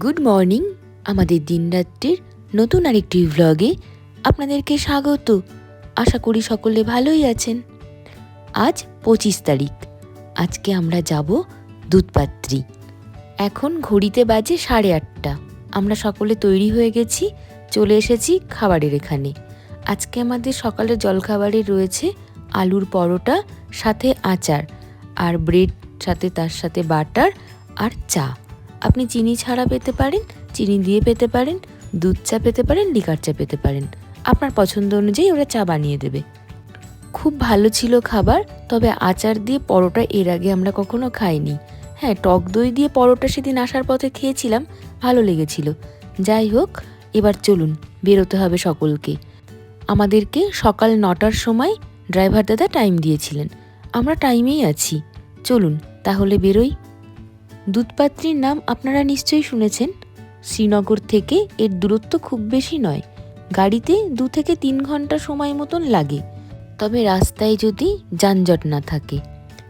Good morning আমাদের দিনরাত্রির নতুন আরেকটি ভ্লগে আপনাদেরকে স্বাগত। আশা করি সকলে ভালোই আছেন। আজ পঁচিশ তারিখ। আজকে আমরা যাব দুধপাত্রি। এখন ঘড়িতে বাজে সাড়ে আটটা। আমরা সকলে তৈরি হয়ে গেছি, চলে এসেছি খাবারের এখানে। আজকে আমাদের সকালের জলখাবারে রয়েছে আলুর পরোটা, সাথে আচার, আর ব্রেড সাথে তার সাথে বাটার আর চা। আপনি চিনি ছাড়া পেতে পারেন, চিনি দিয়ে পেতে পারেন, দুধ চা পেতে পারেন, লিকার চা পেতে পারেন। আপনার পছন্দ অনুযায়ী ওরা চা বানিয়ে দেবে। খুব ভালো ছিল খাবার, তবে আচার দিয়ে পরোটা এর আগে আমরা কখনো খাইনি। হ্যাঁ টক দই দিয়ে পরোটা সেদিন আসার পথে খেয়েছিলাম, ভালো লেগেছিল। যাই হোক, এবার চলুন, বেরোতে হবে সকলকে। আমাদেরকে সকাল নটার সময় ড্রাইভার দাদা টাইম দিয়েছিলেন। আমরা টাইমেই আছি। চলুন, তাহলে বেরোই। দুধপাত্রীর নাম আপনারা নিশ্চয়ই শুনেছেন। শ্রীনগর থেকে এর দূরত্ব খুব বেশি নয়। গাড়িতে দু থেকে তিন ঘণ্টা সময় মতন লাগে। তবে রাস্তায় যদি যানজট না থাকে।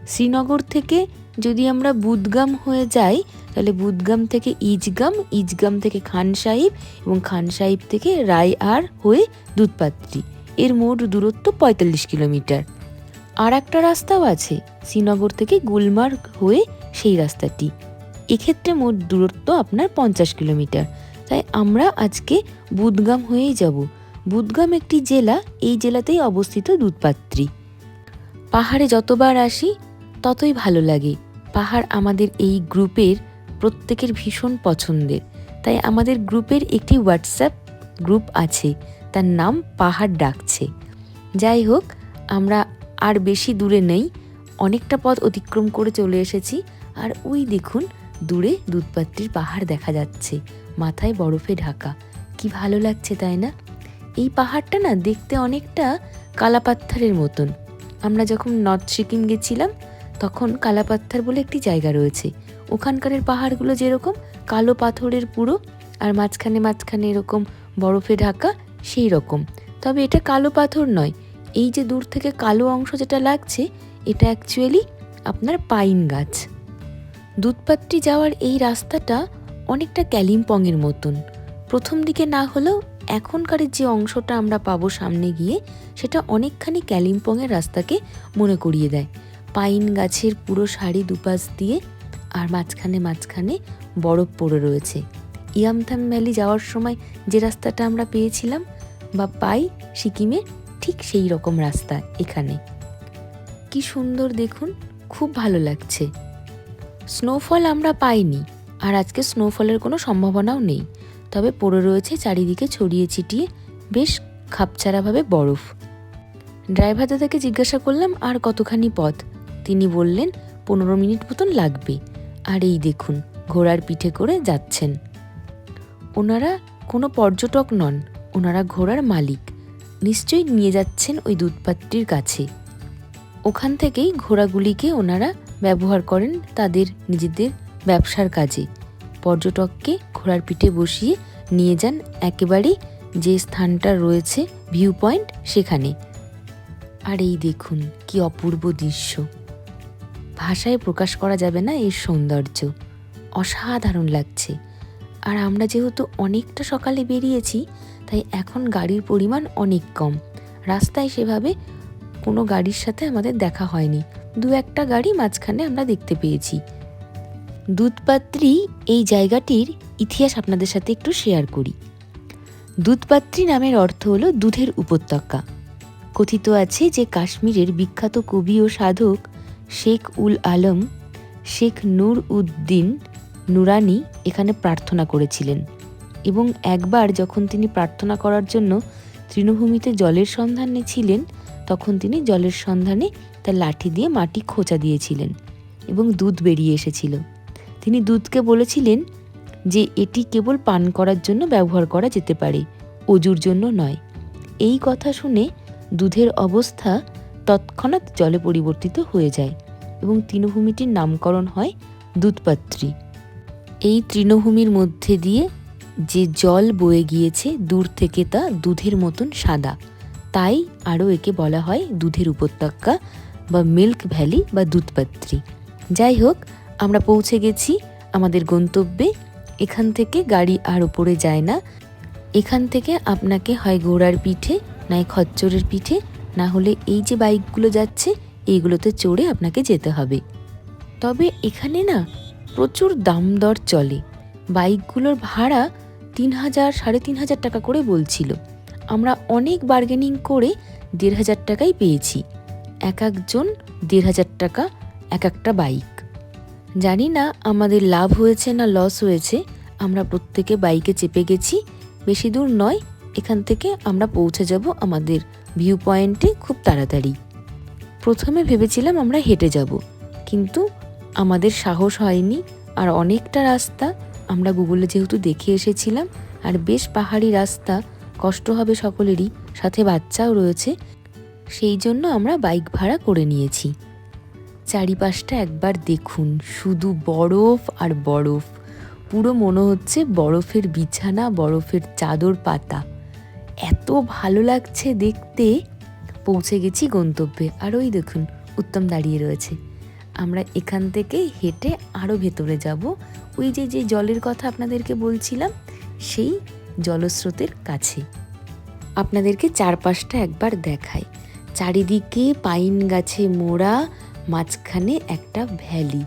শ্রীনগর থেকে যদি আমরা বুদগাম হয়ে যাই, তাহলে বুদগাম থেকে ইজগাম ইজগাম থেকে খান সাহিব এবং খান সাহিব থেকে রায় আর হয়ে দুধপাত্রি। এর মোট দূরত্ব পঁয়তাল্লিশ কিলোমিটার। আর একটা রাস্তাও আছে। শ্রীনগর থেকে গুলমার্গ হয়ে সেই রাস্তাটি। এক্ষেত্রে মোট দূরত্ব আপনার পঞ্চাশ কিলোমিটার। তাই আমরা আজকে বুদগাম হয়েই যাব। বুদগাম একটি জেলা, এই জেলাতেই অবস্থিত দুধপাত্রী। পাহাড়ে যতবার আসি, ততই ভালো লাগে। পাহাড় আমাদের এই গ্রুপের প্রত্যেকের ভীষণ পছন্দের। তাই আমাদের গ্রুপের একটি হোয়াটসঅ্যাপ গ্রুপ আছে, তার নাম পাহাড় ডাকছে। যাই হোক, আমরা আর বেশি দূরে নেই। অনেকটা পথ অতিক্রম করে চলে এসেছি। আর ওই দেখুন, দূরে দুধপাত্রির পাহাড় দেখা যাচ্ছে, মাথায় বরফে ঢাকা। কি ভালো লাগছে, তাই না? এই পাহাড়টা না দেখতে অনেকটা কালাপাত্থারের মতন। আমরা যখন নর্থ সিকিম গেছিলাম, তখন কালাপাত্থার বলে একটি জায়গা রয়েছে। ওখানকারের পাহাড়গুলো যেরকম, কালো পাথরের পুরো, আর মাঝখানে মাঝখানে এরকম বরফে ঢাকা, সেই রকম। তবে এটা কালো পাথর নয়। এই যে দূর থেকে কালো অংশ যেটা লাগছে, এটা অ্যাকচুয়ালি আপনার পাইন গাছ। দুধপাত্রি যাওয়ার এই রাস্তাটা অনেকটা ক্যালিম্পংয়ের মতন। প্রথম দিকে না হলেও এখনকারের যে অংশটা আমরা পাবো সামনে গিয়ে, সেটা অনেকখানি ক্যালিম্পংয়ের রাস্তাকে মনে করিয়ে দেয়। পাইন গাছের পুরো সারি দুপাশ দিয়ে আর মাঝখানে মাঝখানে বরফ পড়ে রয়েছে। ইয়ামথাম ভ্যালি যাওয়ার সময় যে রাস্তাটা আমরা পেয়েছিলাম বা পাই সিকিমে ঠিক সেই রকম রাস্তা এখানে। কি সুন্দর দেখুন, খুব ভালো লাগছে। স্নোফল আমরা পাইনি, আর আজকে স্নোফলের কোনো সম্ভাবনাও নেই। তবে পড়ে রয়েছে চারিদিকে ছড়িয়ে ছিটিয়ে বেশ খাপছাড়াভাবে বরফ। ড্রাইভার দাদাকে জিজ্ঞাসা করলাম, আর কতখানি পথ? তিনি বললেন, পনেরো মিনিট মতন লাগবে। আর এই দেখুন, ঘোড়ার পিঠে করে যাচ্ছেন। ওনারা কোনো পর্যটক নন, ওনারা ঘোড়ার মালিক। নিশ্চয়ই নিয়ে যাচ্ছেন ওই দুধপাত্রির কাছে। ওখান থেকেই ঘোড়াগুলিকে ওনারা ব্যবহার করেন তাদের নিজেদের ব্যবসার কাজে। পর্যটককে ঘোড়ার পিঠে বসিয়ে নিয়ে যান একেবারেই যে স্থানটা রয়েছে ভিউ পয়েন্ট সেখানে। আর এই দেখুন, কি অপূর্ব দৃশ্য। ভাষায় প্রকাশ করা যাবে না এর সৌন্দর্য। অসাধারণ লাগছে। আর আমরা যেহেতু অনেকটা সকালে বেরিয়েছি, তাই এখন গাড়ির পরিমাণ অনেক কম। রাস্তায় সেভাবে কোনো গাড়ির সাথে আমাদের দেখা হয়নি। দু একটা গাড়ি মাঝখানে আমরা দেখতে পেয়েছি। দুধপাত্রি এই জায়গাটির ইতিহাস আপনাদের সাথে একটু শেয়ার করি। দুধপাত্রি নামের অর্থ হলো দুধের উপত্যকা। কথিত আছে যে কাশ্মীরের বিখ্যাত কবি ও সাধক শেখ উল আলম, শেখ নূর উদ্দিন নুরানি এখানে প্রার্থনা করেছিলেন এবং একবার যখন তিনি প্রার্থনা করার জন্য তৃণভূমিতে জলের সন্ধানে ছিলেন, তখন তিনি জলের সন্ধানে তার লাঠি দিয়ে মাটি খোঁচা দিয়েছিলেন এবং দুধ বেরিয়ে এসেছিল। তিনি দুধকে বলেছিলেন যে, এটি কেবল পান করার জন্য ব্যবহার করা যেতে পারে, অজুর জন্য নয়। এই কথা শুনে দুধের অবস্থা তৎক্ষণাৎ জলে পরিবর্তিত হয়ে যায় এবং তৃণভূমিটির নামকরণ হয় দুধপাত্রী। এই তৃণভূমির মধ্যে দিয়ে যে জল বয়ে গিয়েছে দূর থেকে তা দুধের মতন সাদা। তাই আরও একে বলা হয় দুধের উপত্যকা বা মিল্ক ভ্যালি বা দুধপাত্রী। যাই হোক, আমরা পৌঁছে গেছি আমাদের গন্তব্যে। এখান থেকে গাড়ি আর ওপরে যায় না। এখান থেকে আপনাকে হয় ঘোড়ার পিঠে, নয় খচ্চরের পিঠে। না হলে এই যে বাইকগুলো যাচ্ছে এইগুলোতে চড়ে আপনাকে যেতে হবে। তবে এখানে না প্রচুর দাম দর চলে। বাইকগুলোর ভাড়া তিন হাজার, সাড়ে তিন হাজার টাকা করে বলছিল। আমরা অনেক বার্গেনিং করে দেড় হাজার টাকাই পেয়েছি। এক একজন দেড় হাজার টাকা, এক একটা বাইক। জানি না আমাদের লাভ হয়েছে না লস হয়েছে, আমরা প্রত্যেকে বাইকে চেপে গেছি, বেশি দূর নয়, এখান থেকে আমরা পৌঁছে যাব আমাদের ভিউ পয়েন্টে খুব তাড়াতাড়ি। প্রথমে ভেবেছিলাম আমরা হেঁটে যাব, কিন্তু আমাদের সাহস হয়নি, আর অনেকটা রাস্তা, আমরা গুগলে যেহেতু দেখে এসেছিলাম, আর বেশ পাহাড়ি রাস্তা, কষ্ট হবে সকলেরই, সাথে বাচ্চাও রয়েছে সেই জন্য আমরা বাইক ভাড়া করে নিয়েছি। চারিপাশটা একবার দেখুন, শুধু বরফ আর বরফ। পুরো মনে হচ্ছে বরফের বিছানা, বরফের চাদর পাতা। এত ভালো লাগছে দেখতে। পৌঁছে গেছি গন্তব্যে। আর ওই দেখুন, উত্তম দাঁড়িয়ে রয়েছে। আমরা এখান থেকে হেঁটে আরও ভেতরে যাব। ওই যে যে জলের কথা আপনাদেরকে বলছিলাম, সেই জলস্রোতের কাছে। আপনাদেরকে চারপাশটা একবার দেখায় চারিদিকে পাইন গাছে মোড়া, মাঝখানে একটা ভ্যালি।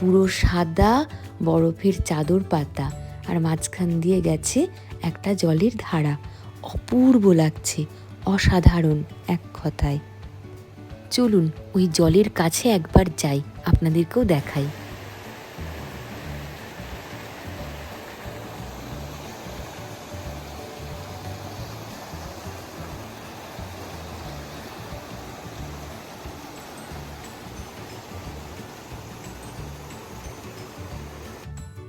পুরো সাদা বরফের চাদর পাতা আর মাঝখান দিয়ে গেছে একটা জলের ধারা। অপূর্ব লাগছে, অসাধারণ এক কথায়। চলুন, ওই জলের কাছে একবার যাই, আপনাদেরকেও দেখাই।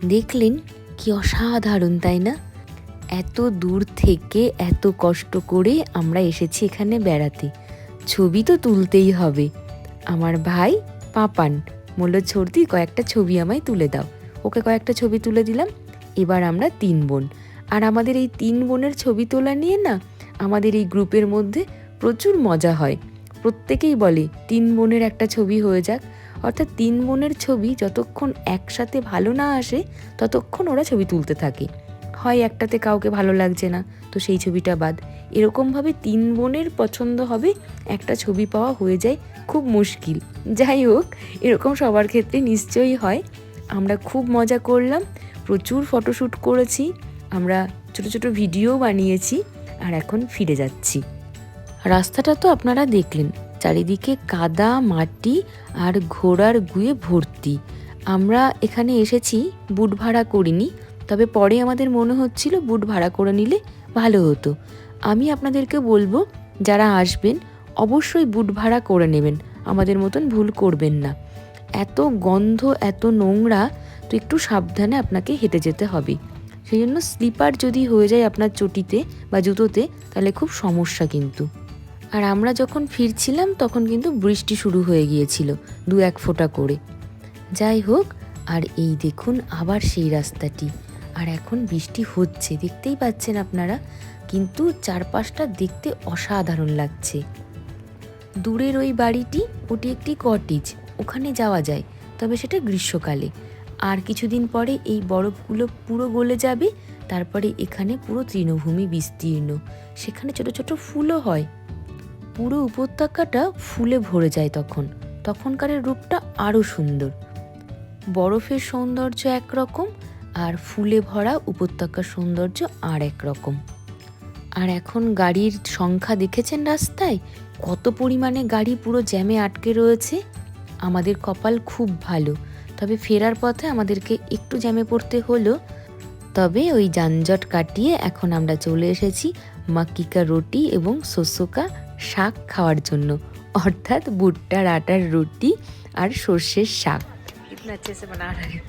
দেখলেন কি অসাধারণ, তাই না? এত দূর থেকে এত কষ্ট করে আমরা এসেছি এখানে বেড়াতে। ছবি তো তুলতেই হবে। আমার ভাই পাপান বলল ছর্দি কয়েকটা ছবি আমায় তুলে দাও। ওকে কয়েকটা ছবি তুলে দিলাম। এবার আমরা তিন বোন। আর আমাদের এই তিন বোনের ছবি তোলা নিয়ে না, আমাদের এই গ্রুপের মধ্যে প্রচুর মজা হয়। প্রত্যেকেই বলে, তিন বোনের একটা ছবি হয়ে যাক। অর্থাৎ তিন বোনের ছবি যতক্ষণ একসাথে ভালো না আসে, ততক্ষণ ওরা ছবি তুলতে থাকে। হয় একটাতে কাউকে ভালো লাগছে না, তো সেই ছবিটা বাদ। এরকমভাবে তিন বোনের পছন্দ হবে, একটা ছবি পাওয়া হয়ে যায় খুব মুশকিল। যাই হোক, এরকম সবার ক্ষেত্রে নিশ্চয়ই হয়। আমরা খুব মজা করলাম, প্রচুর ফটোশ্যুট করেছি, আমরা ছোট ছোট ভিডিও বানিয়েছি, আর এখন ফিরে যাচ্ছি। রাস্তাটা তো আপনারা দেখলেন চারিদিকে কাদা, মাটি আর ঘোড়ার গুয়ে ভর্তি। আমরা এখানে এসেছি, বুট ভাড়া করিনি, তবে পরে আমাদের মনে হচ্ছিল বুট ভাড়া করে নিলে ভালো হতো। আমি আপনাদেরকে বলব, যারা আসবেন, অবশ্যই বুট ভাড়া করে নেবেন, আমাদের মতন ভুল করবেন না। এত গন্ধ, এত নোংরা, তো একটু সাবধানে আপনাকে হেঁটে যেতে হবে। সেই জন্য স্লিপার যদি হয়ে যায় আপনার চটিতে বা জুতোতে, তাহলে খুব সমস্যা কিন্তু। আর আমরা যখন ফিরছিলাম, তখন কিন্তু বৃষ্টি শুরু হয়ে গিয়েছিল, দু এক ফোঁটা করে। যাই হোক, আর এই দেখুন আবার সেই রাস্তাটি। আর এখন বৃষ্টি হচ্ছে, দেখতেই পাচ্ছেন আপনারা, কিন্তু চারপাশটা দেখতে অসাধারণ লাগছে। দূরের ওই বাড়িটি, ওটি একটি কটেজ ওখানে যাওয়া যায়, তবে সেটা গ্রীষ্মকালে। আর কিছুদিন পরে এই বরফগুলো পুরো গলে যাবে, তারপরে এখানে পুরো তৃণভূমি বিস্তীর্ণ। সেখানে ছোট ছোট ফুলও হয়। পুরো উপত্যকাটা ফুলে ভরে যায় তখন। তখনকারের রূপটা আরও সুন্দর। বরফের সৌন্দর্য একরকম আর ফুলে ভরা উপত্যকার সৌন্দর্য আর এক রকম আর এখন গাড়ির সংখ্যা দেখেছেন রাস্তায়? কত পরিমাণে গাড়ি পুরো জ্যামে আটকে রয়েছে? আমাদের কপাল খুব ভালো। তবে ফেরার পথে আমাদেরকে একটু জ্যামে পড়তে হলো। তবে ওই যানজট কাটিয়ে এখন আমরা চলে এসেছি মাক্কিকা রুটি এবং শস্যকা শাক খাওয়ার জন্য অর্থাৎ ভুট্টার আটার রুটি আর সর্ষের শাক कितना अच्छे से बना रहे हैं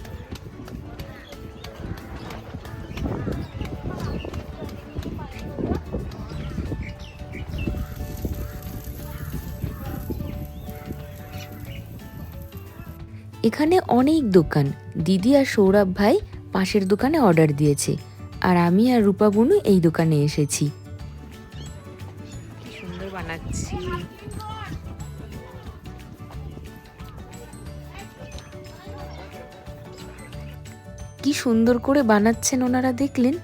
এখানে অনেক দোকান দিদি আর সৌরভ ভাই পাশের দোকানে অর্ডার দিয়েছে আর আমি আর রূপা বুনু এই দোকানে এসেছি কি সুন্দর করে বানাচ্ছেন ওনারা দেখলেন।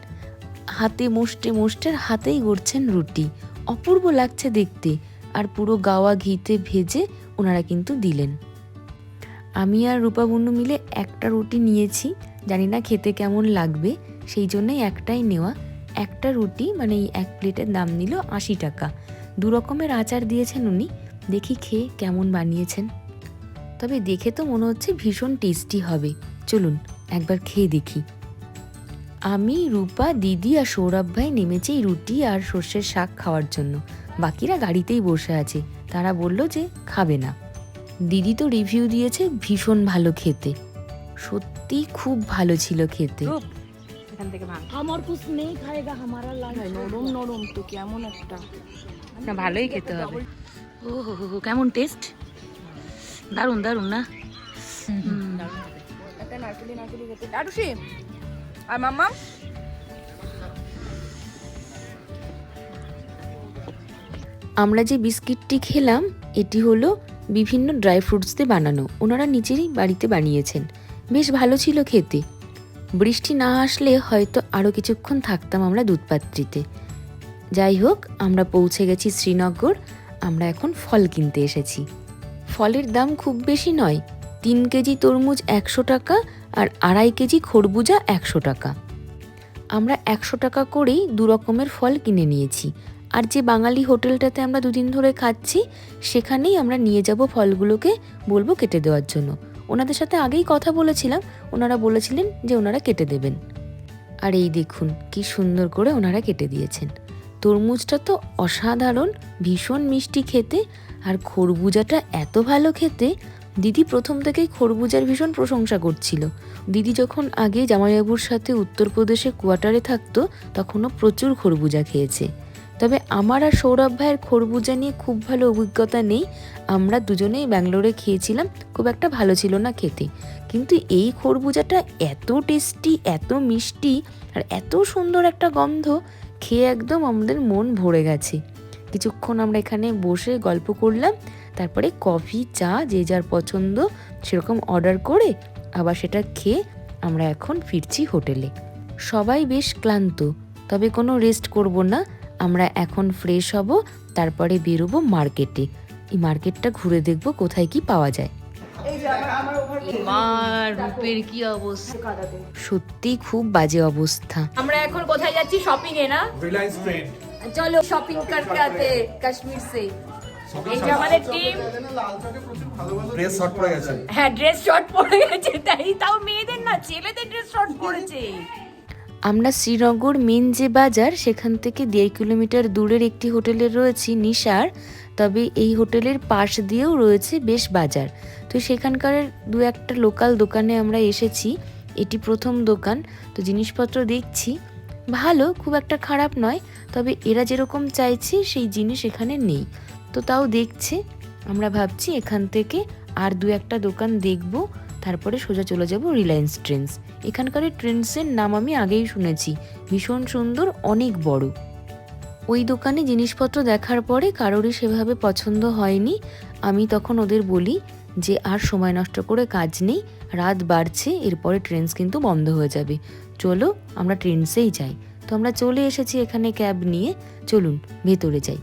হাতে মোষ্টে মোষ্টের হাতেই গড়ছেন রুটি। অপূর্ব লাগছে দেখতে, আর পুরো গাওয়া ঘিতে ভেজে ওনারা কিন্তু দিলেন। আমি আর রূপা বন্ধু মিলে একটা রুটি নিয়েছি, জানি না খেতে কেমন লাগবে, সেই জন্যই একটাই নেওয়া। একটা রুটি মানে এই এক প্লেটের দাম নিল আশি টাকা। দু রকমের আচার দিয়েছেন উনি, দেখি খেয়ে কেমন বানিয়েছেন। তবে দেখে তো মনে হচ্ছে ভীষণ টেস্টি হবে। চলুন। একবার খেয়ে দেখি। আমি রূপা দিদি আর সৌরভ ভাই নেমেছি রুটি আর সর্ষের শাক খাওয়ার জন্য। বাকিরা গাড়িতেই বসে আছে। তারা বলল যে খাবে না। দিদি তো রিভিউ দিয়েছে ভীষণ ভালো খেতে। সত্যি খুব ভালো ছিল খেতে। আমার কেমন ভালোই খেতে হবে। ও কেমন টেস্ট দারুণ দারুণ না? দারুণ। আমরা যে বিস্কিটটি খেলাম, এটি হলো বিভিন্ন ড্রাই ফ্রুটস দিয়ে বানানো। ওনারা নিজেরই বাড়িতে বানিয়েছেন। বেশ ভালো ছিল খেতে। বৃষ্টি না আসলে হয়তো আরও কিছুক্ষণ থাকতাম আমরা দুধপাত্রিতে। যাই হোক, আমরা পৌঁছে গেছি শ্রীনগর। আমরা এখন ফল কিনতে এসেছি। ফলের দাম খুব বেশি নয়। তিন কেজি তরমুজ একশো টাকা আর আড়াই কেজি খরবুজা একশো টাকা। আমরা একশো টাকা করেই দু রকমের ফল কিনে নিয়েছি। আর যে বাঙালি হোটেলটাতে আমরা দুদিন ধরে খাচ্ছি, সেখানেই আমরা নিয়ে যাব ফলগুলোকে বলব কেটে দেওয়ার জন্য। ওনাদের সাথে আগেই কথা বলেছিলাম, ওনারা বলেছিলেন যে ওনারা কেটে দেবেন। আর এই দেখুন, কি সুন্দর করে ওনারা কেটে দিয়েছেন। তরমুজটা তো অসাধারণ, ভীষণ মিষ্টি খেতে, আর খরবুজাটা এত ভালো খেতে দিদি প্রথম থেকেই খরবুজার ভীষণ প্রশংসা করছিল। দিদি যখন আগে জামাইবাবুর সাথে উত্তরপ্রদেশে কোয়ার্টারে থাকতো, তখনও প্রচুর খরবুজা খেয়েছে। তবে আমার আর সৌরভ ভাইয়ের খরবুজা নিয়ে খুব ভালো অভিজ্ঞতা নেই। আমরা দুজনেই ব্যাঙ্গালোরে খেয়েছিলাম, খুব একটা ভালো ছিল না খেতে। কিন্তু এই খরবুজাটা এত টেস্টি, এত মিষ্টি আর এত সুন্দর একটা গন্ধ, খেয়ে একদম আমাদের মন ভরে গেছে। কিছুক্ষণ আমরা এখানে বসে গল্প করলাম। তারপরে কফি চা যে যার পছন্দ সেরকম অর্ডার করে আবার সেটা খেয়ে আমরা এখন ফিরছি হোটেলে সবাই বেশ ক্লান্ত তবে কোনো রেস্ট করব না। আমরা এখন ফ্রেশ হব তারপরে বেরোবো মার্কেটে এই মার্কেটটা ঘুরে দেখব কোথায় কি পাওয়া যায়। কি অবস্থা? সত্যি খুব বাজে অবস্থা। আমরা এখন কোথায় যাচ্ছি? শপিং এ না? চলো শপিং করতে আতে কাশ্মীর সে এই যে আমাদের টিম ড্রেস শর্ট পড়ে গেছে। হ্যাঁ ড্রেস শর্ট পরে গেছে তাই তাও মেয়েদের না ছেলেদের ড্রেস শর্ট পরেছে আমরা শ্রীনগর মেন যে বাজার সেখান থেকে দেড় কিলোমিটার দূরের একটি হোটেলে রয়েছি নিশার তবে এই হোটেলের পাশ দিয়েও রয়েছে বেশ বাজার। তো সেখানকার দু একটা লোকাল দোকানে আমরা এসেছি এটি প্রথম দোকান তো জিনিসপত্র দেখছি। ভালো খুব একটা খারাপ নয় তবে এরা যেরকম চাইছে সেই জিনিস এখানে নেই। তো তাও দেখছে। আমরা ভাবছি এখান থেকে আর দু একটা দোকান দেখব, তারপরে সোজা চলে যাব রিলায়েন্স ট্রেন্ডস এখানকার ট্রেন্ডসের নাম আমি আগেই শুনেছি, ভীষণ সুন্দর, অনেক বড়। ওই দোকানে জিনিসপত্র দেখার পরে কারোরই সেভাবে পছন্দ হয়নি। আমি তখন ওদের বলি যে, আর সময় নষ্ট করে কাজ নেই, রাত বাড়ছে, এরপরে ট্রেন্স কিন্তু বন্ধ হয়ে যাবে। চলো, আমরা ট্রেন্সেই যাই। তো আমরা চলে এসেছি এখানে ক্যাব নিয়ে। চলুন, ভেতরে যাই।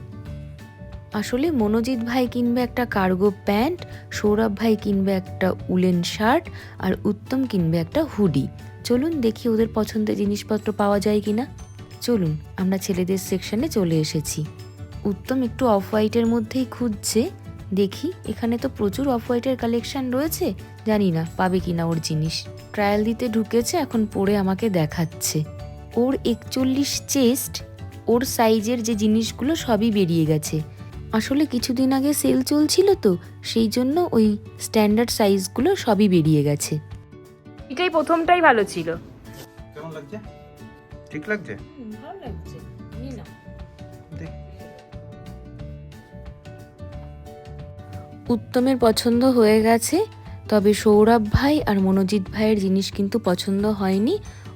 আসলে মনোজিৎ ভাই কিনবে একটা কার্গো প্যান্ট, সৌরভ ভাই কিনবে একটা উলেন শার্ট আর উত্তম কিনবে একটা হুডি। চলুন দেখি ওদের পছন্দের জিনিসপত্র পাওয়া যায় কিনা। চলুন, আমরা ছেলেদের সেকশনে চলে এসেছি। উত্তম একটু অফ হোয়াইটের মধ্যেই খুঁজছে। দেখি, এখানে তো প্রচুর অফ হোয়াইটের কালেকশন রয়েছে। জানি না, পাবে কিনা ওর জিনিস। ট্রায়াল দিতে ঢুকেছে, এখন পরে আমাকে দেখাচ্ছে। ওর একচল্লিশ চেস্ট, ওর সাইজের যে জিনিসগুলো সবই বেরিয়ে গেছে। আসলে কিছুদিন আগে সেল চলছিল তো সেই জন্য ওই স্ট্যান্ডার্ড সাইজগুলো সবই বেরিয়ে গেছে। এটাই প্রথমটাই ভালো ছিল। কেমন লাগছে? ঠিক লাগছে? ভালো লাগছে দেখ। উত্তমের পছন্দ হয়ে গেছে তবে সৌরভ ভাই আর মনোজিৎ ভাইয়ের জিনিস কিন্তু পছন্দ হয়নি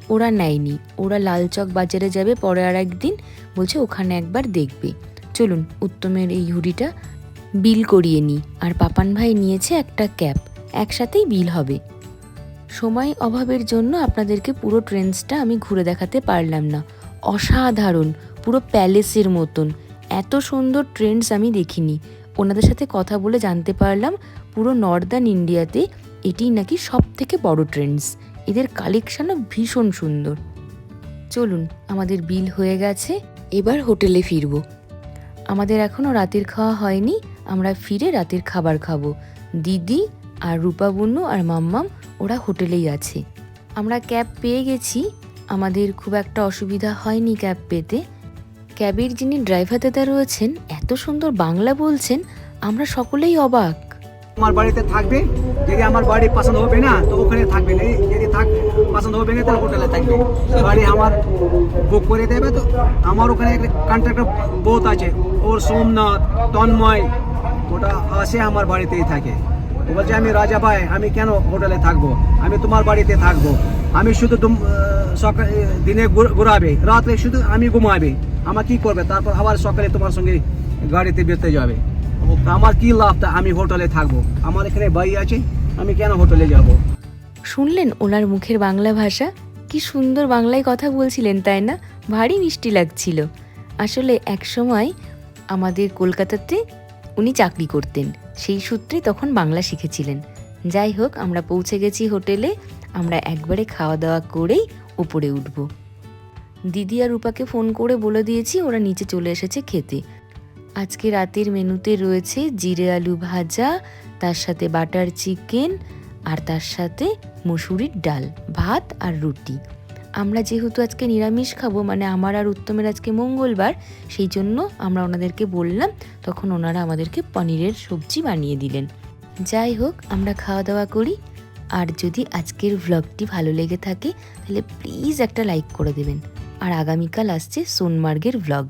ওরা নেয়নি। ওরা লালচক বাজারে যাবে পরে আর একদিন বলছে ওখানে একবার দেখবে। চলুন, উত্তমের এই হুডিটা বিল করিয়ে নিই। আর পাপান ভাই নিয়েছে একটা ক্যাপ একসাথেই বিল হবে। সময় অভাবের জন্য আপনাদেরকে পুরো ট্রেন্ডসটা আমি ঘুরে দেখাতে পারলাম না। অসাধারণ, পুরো প্যালেসের মতন। এত সুন্দর ট্রেন্ডস আমি দেখিনি। ওনাদের সাথে কথা বলে জানতে পারলাম, পুরো নর্দার্ন ইন্ডিয়াতে এটি নাকি সব থেকে বড় ট্রেন্ডস এদের কালেকশনও ভীষণ সুন্দর। চলুন, আমাদের বিল হয়ে গেছে, এবার হোটেলে ফিরবো। আমাদের এখনও রাতের খাওয়া হয়নি, আমরা ফিরে রাতের খাবার খাব। দিদি আর রূপা বুন্নু আর মাম্মাম, ওরা হোটেলেই আছে। আমরা ক্যাব পেয়ে গেছি, আমাদের খুব একটা অসুবিধা হয়নি ক্যাব পেতে। ক্যাবের যিনি ড্রাইভার দাদা রয়েছেন, এত সুন্দর বাংলা বলছেন, আমরা সকলেই অবাক। আমার বাড়িতে থাকবে, যদি আমার বাড়ি পছন্দ হবে না, তো ওখানে থাকবে না। যদি থাক পছন্দ হবে তাহলে হোটেলে থাকবে। গাড়ি আমার বুক করে দেবে তো, আমার ওখানে কন্ট্রাক্টর বহুত আছে, ওর সোমনাথ, তন্ময়, ওটা আসে আমার বাড়িতেই থাকে। ও বলছে, আমি রাজা ভাই, আমি কেন হোটেলে থাকব? আমি তোমার বাড়িতে থাকব। আমি শুধু সকাল দিনে ঘুর- ঘুরাবে। রাত্রে শুধু আমি ঘুমাবে। আমার কি করবে? তারপর আবার সকালে তোমার সঙ্গে গাড়িতে বেরোতে যাবে। আমার কি লাভটা? আমি হোটেলে থাকব। আমার এখানে বাড়ি আছে, আমি কেন হোটেলে যাব? শুনলেন ওনার মুখের বাংলা ভাষা? কি সুন্দর বাংলায় কথা বলছিলেন, তাই না? ভারী মিষ্টি লাগছিল। আসলে এক সময় আমাদের কলকাতাতে উনি চাকরি করতেন। সেই সূত্রে তখন বাংলা শিখেছিলেন। যাই হোক, আমরা পৌঁছে গেছি হোটেলে। আমরা একবারে খাওয়া দাওয়া করেই উপরে উঠব। দিদি আর রূপাকে ফোন করে বলে দিয়েছি, ওরা নিচে চলে এসেছে খেতে। আজকে রাতের মেনুতে রয়েছে জিরে আলু ভাজা, তার সাথে বাটার চিকেন, আর তার সাথে মুসুরির ডাল, ভাত আর রুটি। আমরা যেহেতু আজকে নিরামিষ খাব মানে আমার আর উত্তমের আজকে মঙ্গলবার, সেই জন্য আমরা ওনাদেরকে বললাম, তখন ওনারা আমাদেরকে পনিরের সবজি বানিয়ে দিলেন। যাই হোক, আমরা খাওয়া দাওয়া করি। আর যদি আজকের ভ্লগটি ভালো লেগে থাকে, তাহলে প্লিজ একটা লাইক করে দেবেন। আর আগামীকাল আসছে সোনমার্গের ভ্লগ